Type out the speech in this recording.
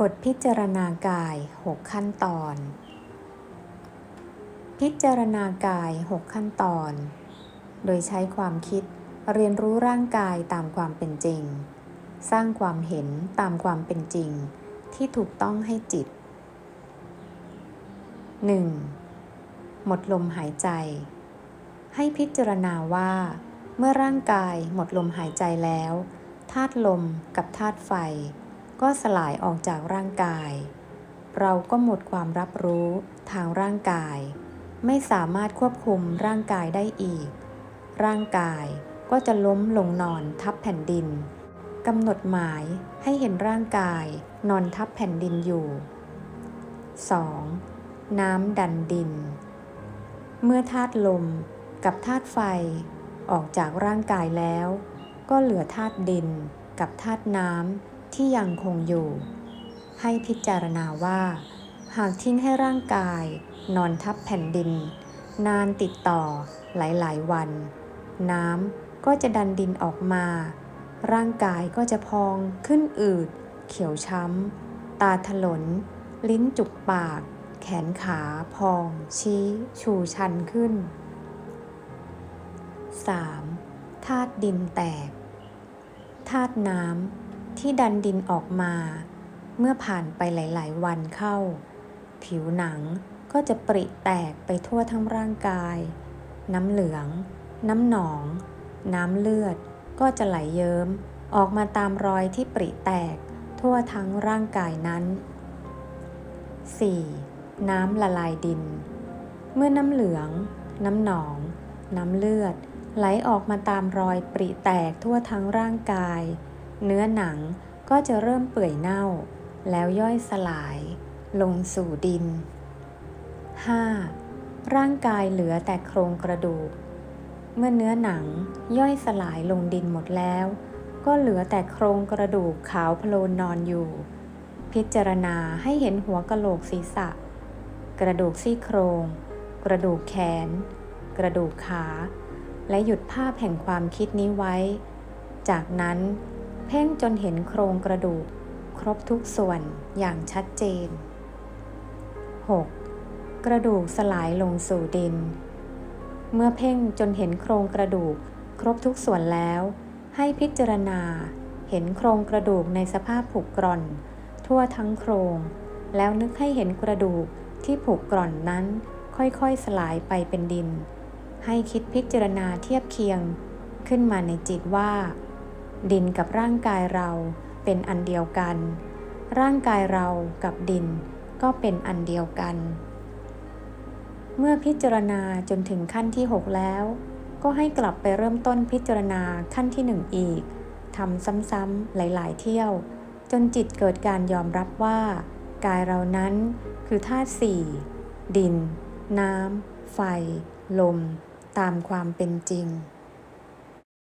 บทพิจารณากาย 6 ขั้นตอน พิจารณากาย 6 ขั้นตอน โดยใช้ความคิดเรียนรู้ร่างกายตามความเป็นจริง สร้างความเห็นตามความเป็นจริง ที่ถูกต้องให้จิต 1. หมดลมหายใจ ให้พิจารณาว่า เมื่อร่างกายหมดลมหายใจแล้วธาตุลมกับธาตุไฟ ก็สลายออกจากร่างกาย เราก็หมดความรับรู้ทางร่างกาย ไม่สามารถควบคุมร่างกายได้อีก ร่างกายก็จะล้มลงนอนทับแผ่นดินกำหนดหมายให้เห็นร่างกายนอนทับแผ่นดินอยู่ 2. น้ำดันดิน เมื่อธาตุลมกับธาตุไฟออกจากร่างกายแล้ว ก็เหลือธาตุดินกับธาตุน้ำ ที่ยังคงอยู่ ให้พิจารณาว่า หากทิ้งให้ร่างกาย นอนทับแผ่นดิน นานติดต่อหลาย ๆ วัน น้ำก็จะดันดินออกมา ร่างกายก็จะพองขึ้นอืด เขียวช้ำ ตาถลน ลิ้นจุกปาก แขนขาพอง ชี้ ชูชันขึ้น 3. ธาตุดินแตกธาตุน้ำ ที่ดันดินออกมา เมื่อผ่านไปหลาย ๆ วันเข้า ผิวหนังก็จะปริแตกไปทั่วทั้งร่างกาย น้ำเหลือง น้ำหนอง น้ำเลือด ก็จะไหลเยิ้ม ออกมาตามรอยที่ปริแตกทั่วทั้งร่างกายนั้น 4. น้ำละลายดิน เมื่อน้ำเหลือง น้ำหนอง น้ำเลือด ไหลออกมาตามรอยปริแตกทั่วทั้งร่างกาย เนื้อหนังก็จะเริ่มเปื่อยเน่า แล้วย่อยสลายลงสู่ดิน 5. ร่างกายเหลือแต่โครงกระดูก เมื่อเนื้อหนังย่อยสลายลงดินหมดแล้ว ก็เหลือแต่โครงกระดูกขาวโพลนนอนอยู่ พิจารณาให้เห็นหัวกะโหลกศีรษะ กระดูกซี่โครง กระดูกแขน กระดูกขา และหยุดภาพแห่งความคิดนี้ไว้ จากนั้น เพ่งจนเห็นโครงกระดูก ครบทุกส่วนอย่างชัดเจน 6. กระดูกสลายลงสู่ดิน เมื่อเพ่งจนเห็นโครงกระดูก ครบทุกส่วนแล้ว ให้พิจารณาเห็นโครงกระดูกในสภาพผุกร่อน ทั่วทั้งโครง แล้วนึกให้เห็นกระดูกที่ผุกร่อนนั้น ค่อยๆสลายไปเป็นดิน ให้คิดพิจารณาเทียบเคียง ขึ้นมาในจิตว่า ดินกับร่างกายเราเป็นอันเดียวกัน ร่างกายเรากับดินก็เป็นอันเดียวกัน เมื่อพิจารณาจนถึงขั้นที่ 6 แล้ว ก็ให้กลับไปเริ่มต้นพิจารณาขั้นที่ 1 อีกทำซ้ำๆหลายๆ เที่ยว จนจิตเกิดการยอมรับว่า กายเรานั้นคือธาตุสี่ดิน น้ำ ไฟ ลม ตามความเป็นจริง